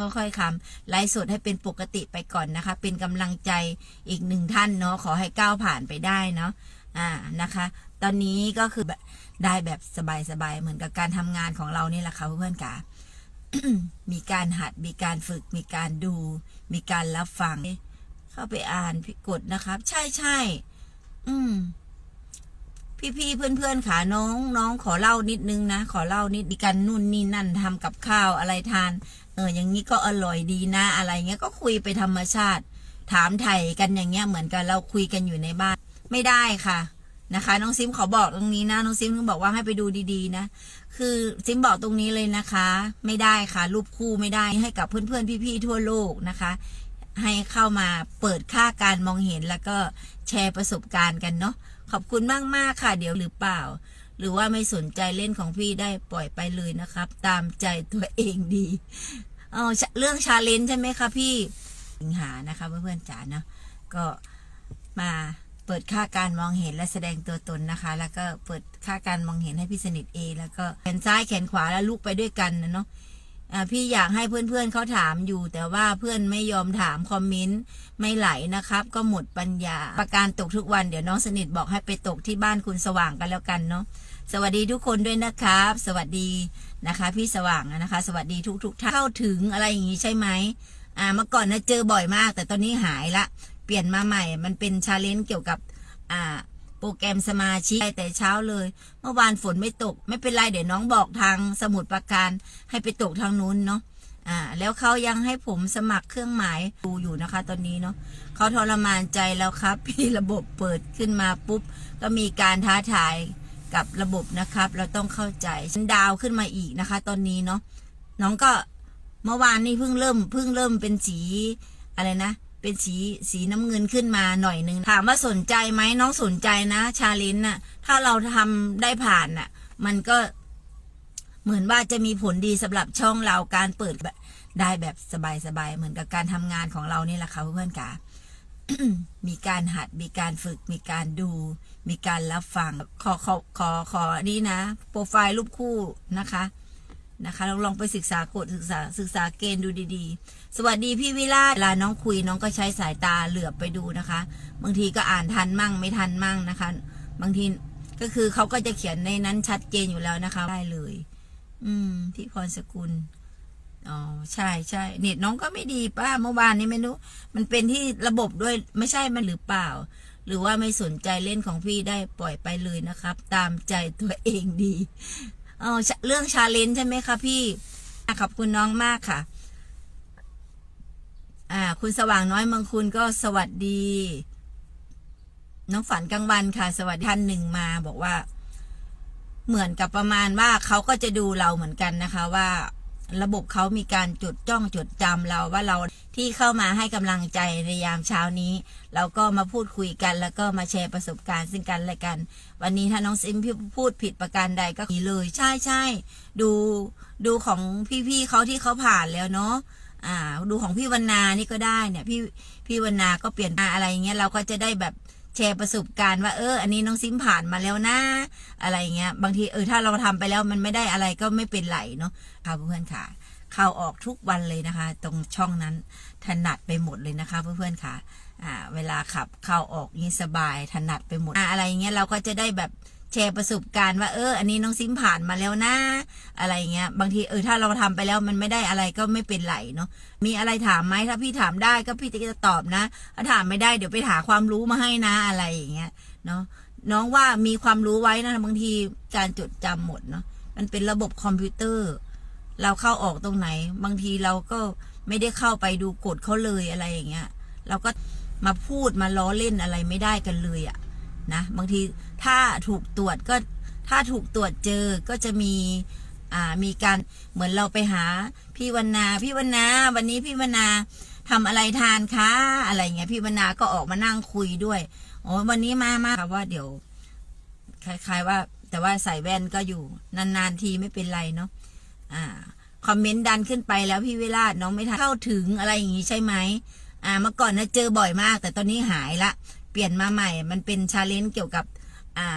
ค่อยๆคำไลฟ์สดให้เป็นปกติไปก่อนนะคะ เป็นกำลังใจอีกหนึ่งท่านเนาะขอให้ก้าวผ่านไปได้เนาะอ่านะคะ ตอนนี้ก็คือได้แบบสบายๆเหมือนกับการทำงานของเรานี่แหละค่ะเพื่อนๆค่ะมีการหัดมีการฝึกมีการดู มีการรับฟัง เข้าไปอ่านพิกดนะครับ ใช่ใช่อืม พี่ๆเพื่อนๆค่ะน้องน้องขอเล่านิดนึงนะ ขอเล่านิดมีกันนู่นนี่นั่นทำกับข้าวอะไรทาน เอออย่างนี้ก็อร่อยดีนะ อะไรเงี้ยก็คุยไปธรรมชาติ ถามไถ่กันอย่างเงี้ยเหมือนกันเราคุยกันอยู่ในบ้าน ไม่ได้ค่ะนะคะ น้องซิมขอบอกตรงนี้นะน้องซิมต้องบอกว่าให้ไปดูดีๆนะคือซิมบอกตรงนี้เลยนะคะ ไม่ได้ค่ะ รูปคู่ไม่ได้ให้กับเพื่อนๆพี่ๆทั่วโลกนะคะ ให้เข้ามาเปิดค่าการมองเห็นแล้วก็แชร์ประสบการณ์กันเนาะ ขอบคุณมากๆค่ะ เดี๋ยวหรือเปล่า หรือว่าไม่สนใจเล่นของพี่ได้ปล่อยไปเลยนะครับ ตามใจตัวเองดีเออเรื่องชาเลนจ์ใช่ไหมคะพี่สิงหานะคะเพื่อนๆจ๋าเนาะก็มาเปิดค่าการมองเห็นและแสดงตัวตนนะคะ แล้วก็เปิดค่าการมองเห็นให้พี่สนิทเอแล้วก็แขนซ้ายแขนขวาแล้วลุกไปด้วยกันนะเนาะ พี่อยากให้เพื่อนๆเขาถามอยู่ แต่ว่าเพื่อนไม่ยอมถามคอมเมนต์ไม่ไหลนะครับ ก็หมดปัญญา ประการตกทุกวันเดี๋ยวน้องสนิทบอกให้ไปตกที่บ้านคุณสว่างกันแล้วกันเนาะสวัสดีทุกคนด้วยนะครับ สวัสดีนะคะ พี่สว่างนะคะ สวัสดีทุกๆท่านเข้าถึงอะไรอย่างนี้ใช่ไหมอ่าเมื่อก่อนนะเจอบ่อยมาก แต่ตอนนี้หายละ เปลี่ยนมาใหม่ มันเป็นชาเลนจ์เกี่ยวกับอ่า โปรแกรมสมาชิกแต่เช้าเลย เมื่อวานฝนไม่ตก ไม่เป็นไรเดี๋ยวน้องบอกทางสมุดประการให้ไปตกทางนู้นเนาะอ่า แล้วเขายังให้ผมสมัครเครื่องหมายดูอยู่นะคะ ตอนนี้เนาะเขาทรมานใจแล้วครับ พี่ระบบเปิดขึ้นมาปุ๊บ ก็มีการท้าทายกับระบบนะครับ เราต้องเข้าใจฉันดาวขึ้นมาอีกนะคะ ตอนนี้เนาะน้องก็เมื่อวานนี้เพิ่งเริ่มเพิ่งเริ่มเป็นสีอะไรนะ เป็นสีสีน้ำเงินขึ้นมาหน่อยนึงถามว่าสนใจไหมน้องสนใจนะชาเลนจ์น่ะ ถ้าเราทำได้ผ่านน่ะ มันก็เหมือนว่าจะมีผลดีสำหรับช่องเราการเปิดแบบได้แบบสบายๆเหมือนกับการทำงานของเรานี่แหละค่ะเพื่อนๆค่ะมีการหัดมีการฝึกมีการดู มีการรับฟังขอขอขอขอนี่นะ โปรไฟล์รูปคู่นะคะ นะคะเราลองไปศึกษากฎศึกษาศึกษาเกณฑ์ดูดีๆ สวัสดีพี่วิลาเวลาน้องคุยน้องก็ใช้สายตาเหลือบไปดูนะคะ บางทีก็อ่านทันมั่งไม่ทันมั่งนะคะ บางทีก็คือเขาก็จะเขียนในนั้นชัดเจนอยู่แล้วนะคะ ได้เลย อืม พี่พรสกุลอ๋อใช่ใช่เน็ตน้องก็ไม่ดีป้าเมื่อวานนี้ไม่รู้ มันเป็นที่ระบบด้วยไม่ใช่มันหรือเปล่า หรือว่าไม่สนใจเล่นของพี่ได้ปล่อยไปเลยนะครับ ตามใจตัวเองดี เออเรื่องชาเลนจ์ใช่ไหมคะพี่อขอบคุณน้องมากค่ะ อ่า คุณสว่างน้อยเมืองคุณก็สวัสดี น้องฝันกลางวันค่ะ สวัสดีท่านหนึ่งมาบอกว่า เหมือนกับประมาณว่าเขาก็จะดูเราเหมือนกันนะคะว่า ระบบเขามีการจดจ้องจดจำเราว่าเราที่เข้ามาให้กำลังใจในยามเช้านี้ เราก็มาพูดคุยกัน แล้วก็มาแชร์ประสบการณ์ซึ่งกันและกัน วันนี้ถ้าน้องซิมพูดผิดประการใดก็มีเลย ใช่ใช่ดูดูของพี่ๆเขาที่เขาผ่านแล้วเนาะอ่า ดูของพี่วรรณานี่ก็ได้เนี่ย พี่พี่วรรณาก็เปลี่ยนอะไรอย่างเงี้ยเราก็จะได้แบบ แชร์ประสบการณ์ว่าเออ อันนี้น้องซิมผ่านมาแล้วนะ อะไรเงี้ย บางทีเออถ้าเราทำไปแล้วมันไม่ได้อะไรก็ไม่เป็นไรเนาะค่ะเพื่อนๆค่ะข่าวออกทุกวันเลยนะคะ ตรงช่องนั้นถนัดไปหมดเลยนะคะ เพื่อนๆค่ะ อ่า เวลาขับเข้าออกนี่สบายถนัดไปหมดอ่าอะไรเงี้ยเราก็จะได้แบบ แชร์ประสบการณ์ว่าเออ อันนี้น้องซิมผ่านมาแล้วนะ อะไรเงี้ย บางทีเออถ้าเราทำไปแล้วมันไม่ได้อะไรก็ไม่เป็นไรเนาะ มีอะไรถามไหมถ้าพี่ถามได้ก็พี่จะตอบนะ ถ้าถามไม่ได้เดี๋ยวไปหาความรู้มาให้นะอะไรอย่างเงี้ยเนาะ น้องว่ามีความรู้ไว้นะบางทีการจดจำหมดเนาะ มันเป็นระบบคอมพิวเตอร์ เราเข้าออกตรงไหน บางทีเราก็ไม่ได้เข้าไปดูกฎเขาเลยอะไรอย่างเงี้ย เราก็มาพูดมาล้อเล่นอะไรไม่ได้กันเลยอะ นะบางทีถ้าถูกตรวจก็ถ้าถูกตรวจเจอก็จะมีอ่ามีการเหมือนเราไปหาพี่วรรณาพี่วรรณาวันนี้พี่วรรณาทำอะไรทานคะอะไรเงี้ยพี่วรรณาก็ออกมานั่งคุยด้วยอ๋อวันนี้มามาว่าเดี๋ยว คล้ายๆว่า แต่ว่าใส่แว่นก็อยู่นานๆทีไม่เป็นไรเนาะอ่าคอมเมนต์ดันขึ้นไปแล้วพี่เวลาน้องไม่ทันเข้าถึงอะไรอย่างนี้ใช่ไหมอ่าเมื่อก่อนนะเจอบ่อยมาก แต่ตอนนี้หายละ เปลี่ยนมาใหม่ มันเป็นชาเลนจ์เกี่ยวกับอ่า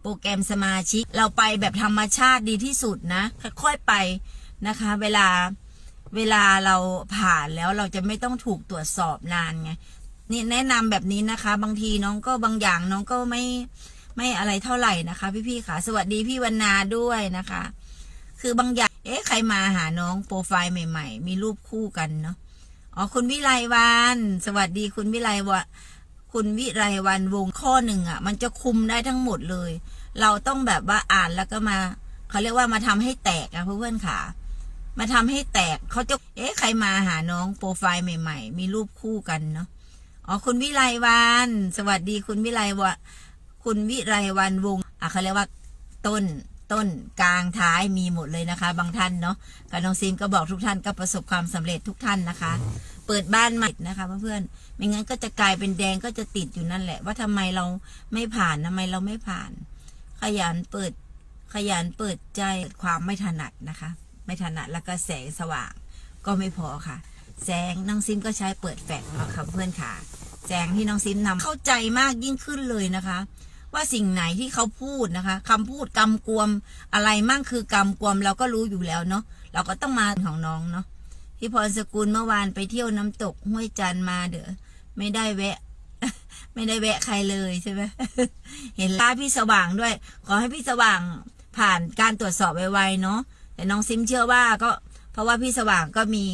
โปรแกรมสมาชิก เราไปแบบธรรมชาติดีที่สุดนะ ค่อยๆไปนะคะ เวลาเวลาเราผ่านแล้วเราจะไม่ต้องถูกตรวจสอบนานไงนี่แนะนำแบบนี้นะคะ บางทีน้องก็บางอย่างน้องก็ไม่ไม่อะไรเท่าไหร่นะคะ พี่ๆค่ะ สวัสดีพี่วรรณาด้วยนะคะ คือบางอย่าง เอ๊ะใครมาหาน้องโปรไฟล์ใหม่ ๆ มีรูปคู่กันเนาะอ๋อคุณวิไลวัน สวัสดีคุณวิไลวะ คุณวิไลวันวงข้อหนึ่งอะ มันจะคุมได้ทั้งหมดเลย เราต้องแบบว่าอ่านแล้วก็มาเขาเรียกว่ามาทำให้แตกอะเพื่อนๆค่ะ มาทำให้แตกเขาจะเอ๊ะใครมาหาน้องโปรไฟล์ใหม่ ๆ มีรูปคู่กันเนาะอ๋อคุณวิไลวันสวัสดีคุณวิไลวะคุณวิไลวันวงอะเขาเรียกว่าต้นต้นกลางท้ายมีหมดเลยนะคะ บางท่านเนาะกับน้องซิมก็บอกทุกท่านก็ประสบความสำเร็จทุกท่านนะคะ เปิดบ้านใหม่นะคะเพื่อนๆ ไม่งั้นก็จะกลายเป็นแดงก็จะติดอยู่นั่นแหละ ว่าทำไมเราไม่ผ่านทำไมเราไม่ผ่าน ขยันเปิดขยันเปิดใจความไม่ถนัดนะคะ ไม่ถนัดแล้วก็แสงสว่างก็ไม่พอค่ะ แสงน้องซิมก็ใช้เปิดแฟลชเอาค่ะเพื่อนค่ะ แสงที่น้องซิมนำเข้าใจมากยิ่งขึ้นเลยนะคะ ว่าสิ่งไหนที่เขาพูดนะคะคำพูดกำกวมอะไรมั่งคือกำกวมเราก็รู้อยู่แล้วเนาะเราก็ต้องมาของน้องเนาะพี่พรสกุลเมื่อวานไปเที่ยวน้ำตกห้วยจันมาเด้อ ไม่ได้แวะ ไม่ได้แวะใครเลยใช่ไหมเห็นร้าพี่สว่างด้วย ขอให้พี่สว่างผ่านการตรวจสอบไวๆเนาะแต่น้องซิมเชื่อว่าก็เพราะว่าพี่สว่างก็มี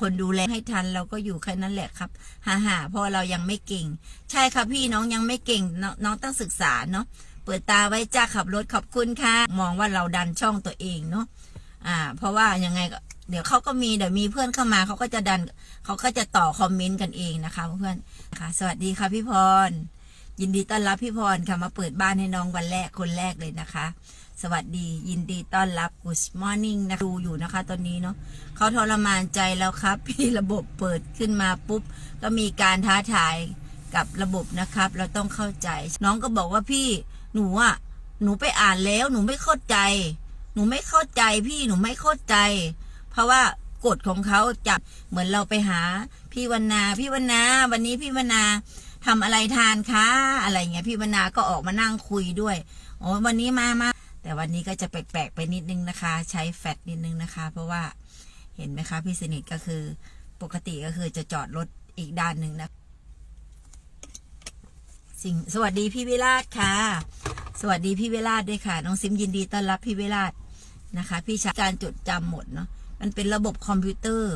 คนดูแลให้ทันเราก็อยู่แค่นั้นแหละครับฮ่าฮ่าเพราะเรายังไม่เก่ง ใช่ครับพี่น้องยังไม่เก่งนน้องต้องศึกษาเนาะเปิดตาไว้จ้าขับรถขอบคุณค่ะ มองว่าเราดันช่องตัวเองเนาะอ่า เพราะว่ายังไงก็ เดี๋ยวเขาก็มีเดี๋ยวมีเพื่อนเข้ามาเขาก็จะดันเขาก็จะต่อคอมเมนต์กันเองนะคะเพื่อนค่ะ สวัสดีค่ะพี่พร ยินดีต้อนรับพี่พรค่ะมาเปิดบ้านให้น้องวันแรกคนแรกเลยนะคะ สวัสดียินดีต้อนรับ Good Morning นะดูอยู่นะคะ ตอนนี้เนาะเขาทรมานใจแล้วครับ พี่ระบบเปิดขึ้นมาปุ๊บ ก็มีการท้าทายกับระบบนะครับ เราต้องเข้าใจ น้องก็บอกว่าพี่หนูอะหนูไปอ่านแล้ว หนูไม่เข้าใจ หนูไม่เข้าใจพี่หนูไม่เข้าใจ เพราะว่ากฎของเขาจับเหมือนเราไปหาพี่วรรณาพี่วรรณาวันนี้พี่วรรณาทำอะไรทานคะอะไรเงี้ยพี่วรรณาก็ออกมานั่งคุยด้วยโอ้วันนี้มามาแต่วันนี้ก็จะแปลกๆไปนิดนึงนะคะ ใช้แฟตนิดนึงนะคะ เพราะว่าเห็นไหมคะพี่สนิทก็คือปกติก็คือจะจอดรถอีกด้านหนึ่งนะสิ่งสวัสดีพี่วิราชค่ะ สวัสดีพี่วิราชด้วยค่ะ น้องซิมยินดีต้อนรับพี่วิราชนะคะ พี่ช้การจดจำหมดเนาะ มันเป็นระบบคอมพิวเตอร์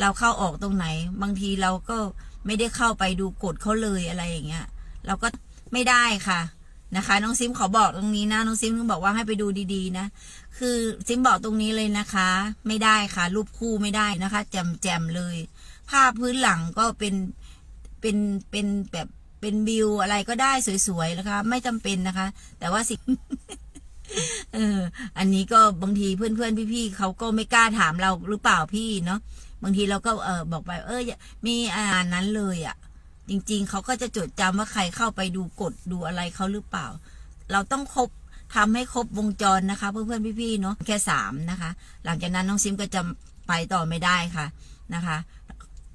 เราเข้าออกตรงไหน บางทีเราก็ไม่ได้เข้าไปดูกฎเขาเลยอะไรอย่างเงี้ย เราก็ไม่ได้ค่ะนะคะ น้องซิมขอบอกตรงนี้นะน้องซิมต้องบอกว่าให้ไปดูดีๆนะ คือซิมบอกตรงนี้เลยนะคะ ไม่ได้ค่ะ รูปคู่ไม่ได้นะคะ แจมแจมๆเลย ภาพพื้นหลังก็เป็นเป็นเป็นแบบเป็นวิวอะไรก็ได้สวยๆนะคะ ไม่จำเป็นนะคะ แต่ว่าสิ่ง เออ อันนี้ก็บางทีเพื่อนๆพี่ๆเขาก็ไม่กล้าถามเราหรือเปล่าพี่เนาะบางทีเราก็เออบอกไป เออมีอ่านนั้นเลยอะ่ะ จริง ๆเขาก็จะจดจำว่าใครเข้าไปดูกฎดูอะไรเขาหรือเปล่า เราต้องครบทำให้ครบวงจรนะคะ เพื่อนๆพี่ๆเนาะแค่สามนะคะ หลังจากนั้นน้องซิมก็จะไปต่อไม่ได้ค่ะนะคะ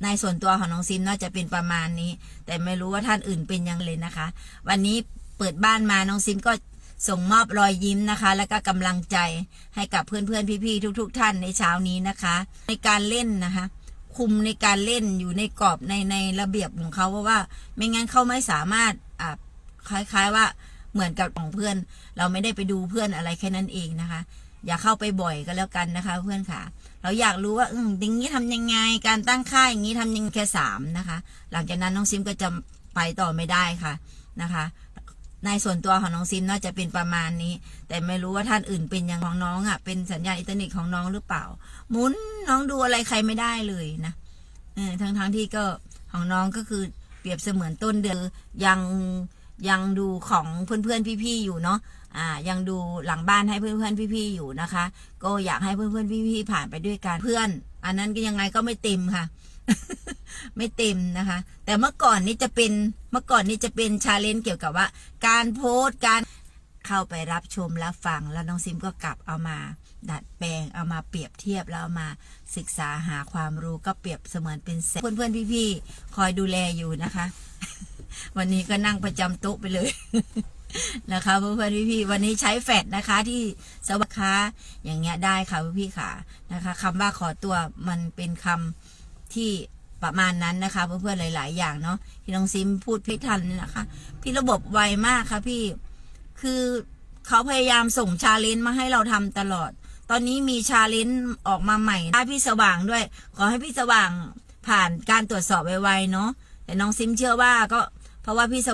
ในส่วนตัวของน้องซิมน่าจะเป็นประมาณนี้ แต่ไม่รู้ว่าท่านอื่นเป็นยังเลยนะคะ วันนี้เปิดบ้านมาน้องซิมก็ ส่งมอบรอยยิ้มนะคะ แล้วก็กำลังใจให้กับเพื่อนๆพี่ๆทุกๆท่านในเช้านี้นะคะ ในการเล่นนะคะ คุมในการเล่นอยู่ในกรอบในในระเบียบของเขาเพราะว่า ไม่งั้นเขาไม่สามารถอ่าคล้ายๆว่าเหมือนกับของเพื่อน เราไม่ได้ไปดูเพื่อนอะไรแค่นั้นเองนะคะ อย่าเข้าไปบ่อยก็แล้วกันนะคะ เพื่อนค่ะ เราอยากรู้ว่าอืมอย่างนี้ทำยังไง การตั้งค่ายอย่างนี้ทำยังแค่สามนะคะ หลังจากนั้นน้องซิมก็จะไปต่อไม่ได้ค่ะนะคะ ในส่วนตัวของน้องซิมน่าจะเป็นประมาณนี้ แต่ไม่รู้ว่าท่านอื่นเป็นอย่างของน้องอะ เป็นสัญญาณอินเทอร์เน็ตของน้องหรือเปล่า หมุนน้องดูอะไรใครไม่ได้เลยนะเออทั้งทั้งที่ก็ของน้องก็คือเปรียบเสมือนต้นเดือนยังยังดูของเพื่อนเพื่อนๆพี่ๆอยู่เนาะอ่ายังดูหลังบ้านให้เพื่อนเพื่อนๆพี่ๆอยู่นะคะ ก็อยากให้เพื่อนเพื่อนๆพี่ๆผ่านไปด้วยกันเพื่อน อันนั้นก็ยังไงก็ไม่เต็มค่ะ ไม่เต็มนะคะ แต่เมื่อก่อนนี้จะเป็นเมื่อก่อนนี้จะเป็นชาเลนจ์เกี่ยวกับว่า การโพสต์การเข้าไปรับชมรับฟังแล้วน้องซิมก็กลับเอามา ดัดแปลงเอามาเปรียบเทียบแล้วเอามาศึกษาหาความรู้ก็เปรียบเสมือนเป็นเซตเพื่อนพี่ๆคอยดูแลอยู่นะคะ วันนี้ก็นั่งประจำโต๊ะไปเลยนะคะเพื่อนๆพี่ๆวันนี้ใช้แฟดนะคะที่สวัสดีค่ะอย่างเงี้ยได้ค่ะพี่ๆค่ะนะคะคำว่าขอตัวมันเป็นคำ ที่ประมาณนั้นนะคะ เพื่อนๆหลาย ๆ อย่างเนาะที่น้องซิมพูดพิทันเนี่นะคะ พี่ระบบไวมากค่ะพี่คือเขาพยายามส่งชาเลนจ์มาให้เราทำตลอด ตอนนี้มีชาเลนจ์ออกมาใหม่ได้พี่สว่างด้วย ขอให้พี่สว่างผ่านการตรวจสอบไวๆเนาะแต่น้องซิมเชื่อว่าก็เพราะว่าพี่สว่าง